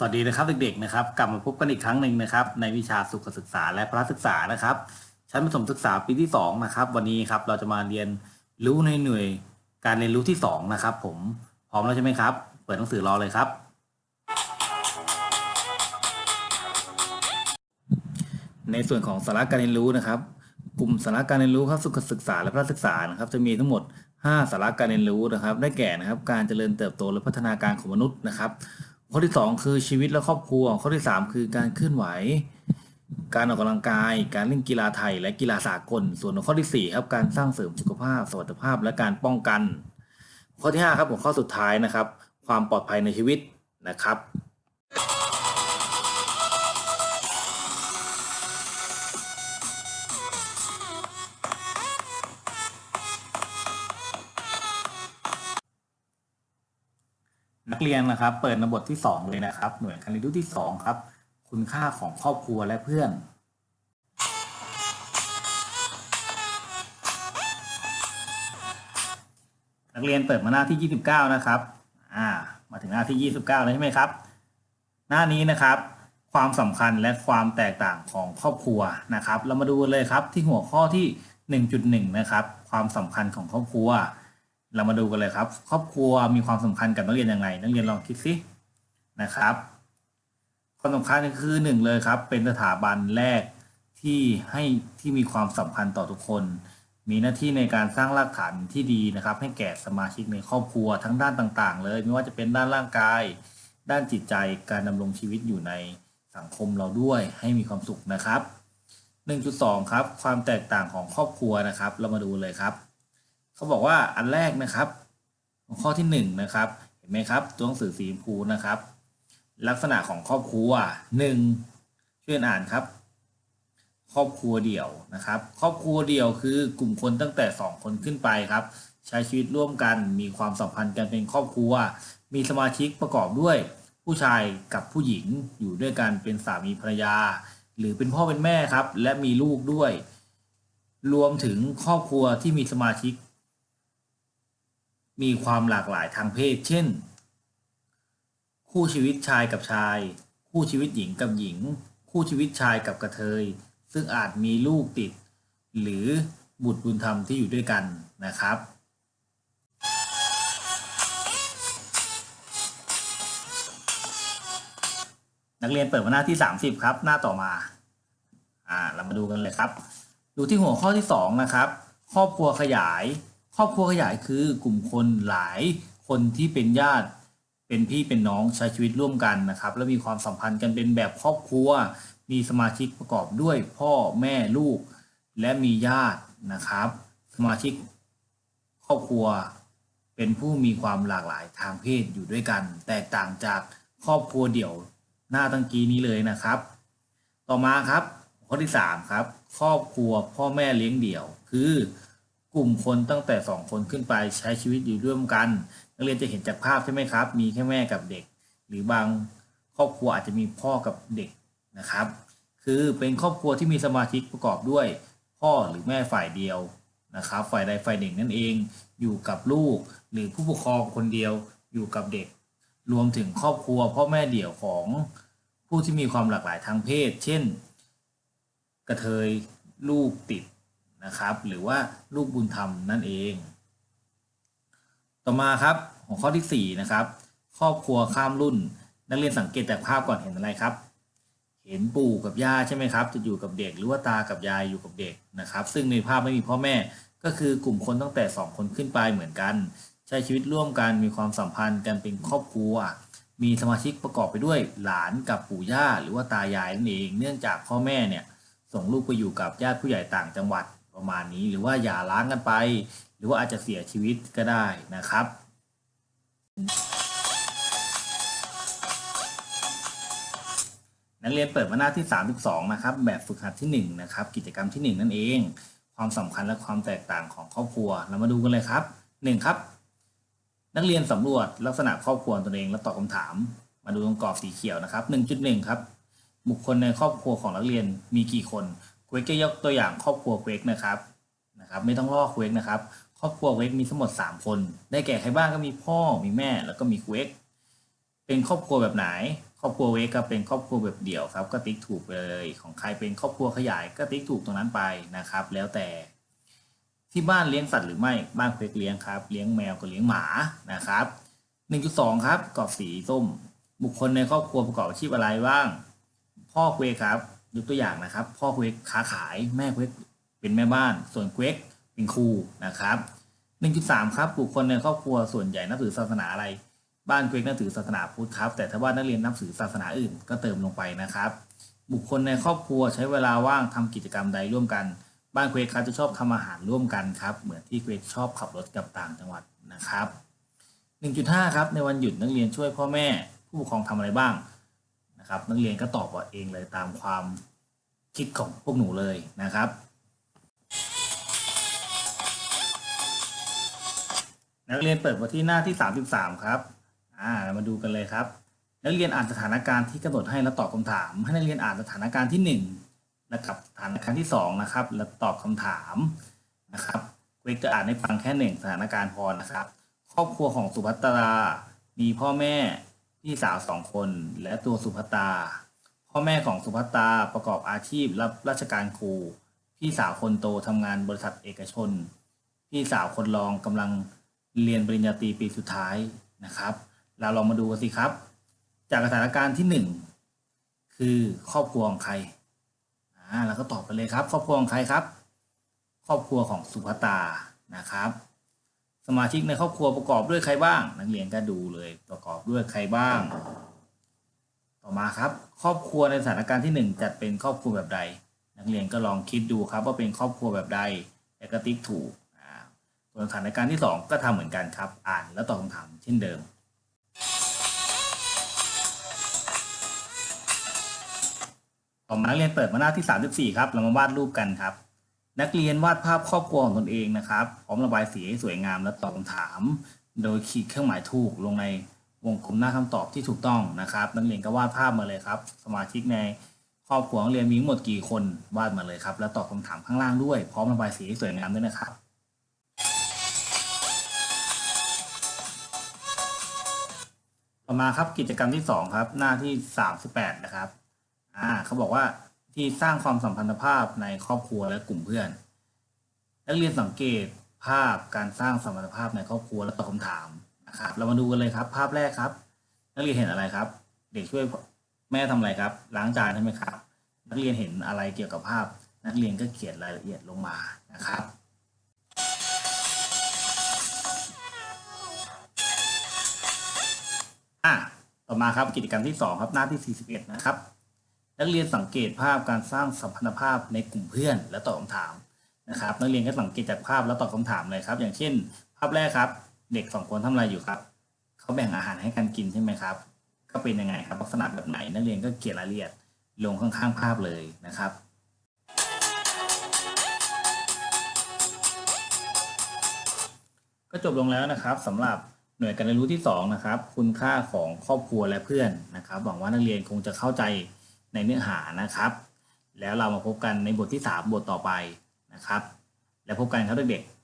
สวัสดีนะครับเด็กๆนะครับกลับมาพบกันอีกครั้งหนึ่งนะครับ ในวิชาสุขศึกษาและพระศึกษานะครับ ชั้นประถมศึกษาปีที่2นะครับวันนี้ครับเราจะมาเรียนรู้ในหน่วยการเรียนรู้ที่2นะครับผมพร้อมแล้วใช่ไหมครับ เปิดหนังสือรอเลยครับ ในส่วนของสาระการเรียนรู้นะครับ กลุ่มสาระการเรียนรู้ครับสุขศึกษาและพระศึกษานะครับ จะมีทั้งหมด 5 สาระการเรียนรู้นะครับ ได้แก่นะครับ การเจริญเติบโตและพัฒนาการของมนุษย์นะครับ ข้อที่ 2 คือชีวิตและครอบครัว ข้อที่ 3 คือการเคลื่อนไหว การออกกำลังกาย การเล่นกีฬาไทย และกีฬาสากล ส่วนข้อที่4ครับการสร้างเสริมสุขภาพ สวัสดิภาพ และการป้องกัน ข้อที่5ครับหัวข้อสุดท้ายนะครับ ความปลอดภัยในชีวิตนะครับ กเรียนนะครับ เปิดในบทที่ 2 เลยนะครับ หน่วยการเรียนรู้ที่ 2 ครับ คุณค่าของครอบครัวและเพื่อน นักเรียนเปิดมาหน้าที่ 29 นะครับอ่ามาถึงหน้าที่ 29 แล้วใช่ไหมครับ หน้านี้นะครับ ความสำคัญและความแตกต่างของครอบครัวนะครับ เรามาดูเลยครับที่หัวข้อที่ 1.1 นะครับ ความสำคัญของครอบครัว เรามาดูกันเลยครับ ครอบครัวมีความสำคัญกับนักเรียนยังไงนักเรียนลองคิดสินะครับ ความสำคัญคือหนึ่งเลยครับ เป็นสถาบันแรกที่ให้ที่มีความสำคัญต่อทุกคน มีหน้าที่ในการสร้างรากฐานที่ดีนะครับ ให้แก่สมาชิกในครอบครัวทั้งด้านต่าง ๆ เลย ไม่ว่าจะเป็นด้านร่างกาย ด้านจิตใจการดำรงชีวิตอยู่ในสังคมเราด้วยให้มีความสุขนะครับ 1.2 ครับ ความแตกต่างของครอบครัวนะครับ เรามาดูเลยครับ เขาบอกว่าอันแรกนะครับข้อที่หนึ่งนะครับเห็นไหมครับ ตัวหนังสือสีชมพูนะครับ ลักษณะของครอบครัวหนึ่งช่วยอ่านครับ ครอบครัวเดี่ยวนะครับ ครอบครัวเดี่ยวคือกลุ่มคนตั้งแต่สองคนขึ้นไปครับ ใช้ชีวิตร่วมกันมีความสัมพันธ์กันเป็นครอบครัว มีสมาชิกประกอบด้วย ผู้ชายกับผู้หญิงอยู่ด้วยกันเป็นสามีภรรยา หรือเป็นพ่อเป็นแม่ครับ และมีลูกด้วย รวมถึงครอบครัวที่มีสมาชิก มีความหลากหลายทางเพศ เช่น คู่ชีวิตชายกับชาย คู่ชีวิตหญิงกับหญิง คู่ชีวิตชายกับกระเทย ซึ่งอาจมีลูกติด หรือบุตรบุญธรรมที่อยู่ด้วยกันนะครับนักเรียนเปิดมาหน้าที่ 30 ครับ หน้าต่อมา อ่า เรามาดูกันเลยครับ ดูที่หัวข้อที่ 2 นะครับ ครอบครัวขยาย ครอบครัวขยายคือกลุ่มคนหลายคนที่เป็นญาติเป็นพี่เป็นน้องใช้ชีวิตร่วมกันนะครับ และมีความสัมพันธ์กันเป็นแบบครอบครัว มีสมาชิกประกอบด้วยพ่อแม่ลูก และมีญาตินะครับ สมาชิกครอบครัว เป็นผู้มีความหลากหลายทางเพศอยู่ด้วยกัน แตกต่างจากครอบครัวเดี่ยวหน้าตั้งกี้นี้เลยนะครับ ต่อมาครับข้อที่สามครับ ครอบครัวพ่อแม่เลี้ยงเดี่ยว คือ กลุ่มคนตั้งแต่สองคนขึ้นไปใช้ชีวิตอยู่ร่วมกัน นักเรียนจะเห็นจากภาพใช่ไหมครับ มีแค่แม่กับเด็ก หรือบางครอบครัวอาจจะมีพ่อกับเด็กนะครับ คือเป็นครอบครัวที่มีสมาชิกประกอบด้วย พ่อหรือแม่ฝ่ายเดียวนะครับ ฝ่ายใดฝ่ายหนึ่งนั่นเอง อยู่กับลูก หรือผู้ปกครองคนเดียวอยู่กับเด็ก รวมถึงครอบครัวพ่อแม่เดี่ยวของผู้ที่มีความหลากหลายทางเพศ เช่น กระเทยลูกติด นะครับ หรือว่าลูกบุญธรรมนั่นเอง ต่อมาครับหัวข้อที่4นะครับครอบครัวข้ามรุ่น นักเรียนสังเกตจากภาพก่อนเห็นอะไรครับ เห็นปู่กับย่าใช่ไหมครับ จะอยู่กับเด็กหรือว่าตากับยายอยู่กับเด็กนะครับ ซึ่งในภาพไม่มีพ่อแม่ก็คือกลุ่มคนตั้งแต่ 2 คนขึ้นไปเหมือนกัน ใช้ชีวิตร่วมกันมีความสัมพันธ์กันเป็นครอบครัว มีสมาชิกประกอบไปด้วยหลานกับปู่ย่าหรือว่าตา ยายนั่นเอง เนื่องจากพ่อแม่เนี่ยส่งลูกไปอยู่กับญาติผู้ใหญ่ต่างจังหวัด ประมาณนี้หรือว่าหย่าร้างกันไป หรือว่าอาจจะเสียชีวิตก็ได้นะครับ นักเรียนเปิดมาหน้าที่ 32 นะครับ แบบฝึกหัดที่ 1 นะครับ กิจกรรมที่ 1 นั่นเอง ความสำคัญและความแตกต่างของครอบครัว เรามาดูกันเลยครับ 1 ครับ นักเรียนสำรวจลักษณะครอบครัวตนเอง และตอบคำถาม มาดูตรงกรอบสีเขียวนะครับ 1.1 ครับ บุคคลในครอบครัวของนักเรียนมีกี่คน เควกจะยกตัวอย่างครอบครัวเควกนะครับนะครับ ไม่ต้องลอกเควกนะครับ ครอบครัวเควกมีทั้งหมด 3 คน ได้แก่ใครบ้างก็มีพ่อมีแม่แล้วก็มีเควกเป็นครอบครัวแบบไหน ครอบครัวเวกก็เป็นครอบครัวแบบเดี่ยวครับ ก็ติ๊กถูกไปเลย ของใครเป็นครอบครัวขยายก็ติ๊กถูกตรงนั้นไปนะครับ แล้วแต่ ที่บ้านเลี้ยงสัตว์หรือไม่บ้านเควกเลี้ยงครับ เลี้ยงแมวกับเลี้ยงหมานะครับ 1.2 ครับกรอบสีส้ม บุคคลในครอบครัวประกอบอาชีพอะไรบ้าง พ่อเควกครับ ยกตัวอย่างนะครับ พ่อเควกค้าขายแม่เควกเป็นแม่บ้าน ส่วนเควกเป็นครูนะครับ 1.3 ครับบุคคลในครอบครัวส่วนใหญ่นับถือศาสนาอะไร บ้านเควกนับถือศาสนาพุทธครับ แต่ถ้าว่านักเรียนนับถือศาสนาอื่นก็เติมลงไปนะครับ บุคคลในครอบครัวใช้เวลาว่างทำกิจกรรมใดร่วมกัน บ้านเควกครับจะชอบทำอาหารร่วมกันครับ เหมือนที่เควกชอบขับรถกลับต่างจังหวัดนะครับ 1.5 ครับ ในวันหยุดนักเรียนช่วยพ่อแม่ ผู้ปกครองทำอะไรบ้าง นะครับนักเรียนก็ตอบว่าเองเลยตามความคิดของพวกหนูเลยนะครับ นักเรียนเปิดมาที่หน้าที่ 33 ครับอ่ามาดูกันเลยครับ นักเรียนอ่านสถานการณ์ที่กำหนดให้แล้วตอบคำถาม ให้นักเรียนอ่านสถานการณ์ที่1นะครับสถานการณ์ที่ 2 นะครับ แล้วตอบคำถามนะครับเวกจะอ่านให้ฟังแค่หนึ่งสถานการณ์พอนะครับ ครอบครัวของสุภัตรา มีพ่อแม่ พี่สาวสองคน และตัวสุภตา พ่อแม่ของสุภตาประกอบอาชีพรับราชการครู พี่สาวคนโตทำงานบริษัทเอกชน พี่สาวคนรองกำลังเรียนปริญญาตรีปีสุดท้ายนะครับ เราลองมาดูกันสิครับ จากสถานการณ์ที่หนึ่งคือครอบครัวของใครอ่าเราก็ตอบไปเลยครับ ครอบครัวของใครครับ ครอบครัวของสุภตานะครับ สมาชิกในครอบครัวประกอบด้วยใครบ้าง นักเรียนก็ดูเลยประกอบด้วยใครบ้าง ต่อมาครับ ครอบครัวในสถานการณ์ที่หนึ่งจัดเป็นครอบครัวแบบใด นักเรียนก็ลองคิดดูครับว่าเป็นครอบครัวแบบใดแล้วก็ติ๊กถูกอ่าส่วนสถานการณ์ที่สองก็ทำเหมือนกันครับ อ่านแล้วตอบคำถามเช่นเดิม ต่อมานักเรียนเปิดมาหน้าที่ 34 ครับ เรามาวาดรูปกันครับ นักเรียนวาดภาพครอบครัวของตนเองนะครับ พร้อมระบายสีให้สวยงามและตอบคำถาม โดยขีดเครื่องหมายถูกลงในวงกลมหน้าคำตอบที่ถูกต้องนะครับ นักเรียนก็วาดภาพมาเลยครับ สมาชิกในครอบครัวนักเรียนมีทั้งหมดกี่คนวาดมาเลยครับ แล้วตอบคำถามข้างล่างด้วย พร้อมระบายสีให้สวยงามด้วยนะครับต่อมาครับกิจกรรมที่ 2 ครับ หน้าที่ 38 นะครับ อ่าเขาบอกว่า ที่สร้างความสัมพันธภาพในครอบครัวและกลุ่มเพื่อน นักเรียนสังเกตภาพการสร้างสัมพันธภาพในครอบครัวและตอบคำถามนะครับ เรามาดูกันเลยครับ ภาพแรกครับ นักเรียนเห็นอะไรครับ เด็กช่วยแม่ทำอะไรครับ ล้างจานใช่ไหมครับ นักเรียนเห็นอะไรเกี่ยวกับภาพ นักเรียนก็เขียนรายละเอียดลงมานะครับอะต่อมาครับกิจกรรมที่ 2 ครับหน้าที่ 41 นะครับ นักเรียนสังเกตภาพการสร้างสัมพันธภาพในกลุ่มเพื่อนและตอบคำถามนะครับ นักเรียนก็สังเกตจากภาพแล้วตอบคำถามเลยครับ อย่างเช่น ภาพแรกครับ เด็กสองคนทำอะไรอยู่ครับเขาแบ่งอาหารให้กันกินใช่ไหมครับ ก็เป็นยังไงครับลักษณะแบบไหน นักเรียนก็เขียนรายละเอียดลงข้างๆภาพเลยนะครับก็จบลงแล้วนะครับสำหรับหน่วยการเรียนรู้ที่2นะครับคุณค่าของครอบครัวและเพื่อนนะครับหวังว่านักเรียนคงจะเข้าใจ ในเนื้อหานะครับ แล้วเรามาพบกันในบทที่ 3 บทต่อไปนะครับ แล้วพบกันครับเด็กๆ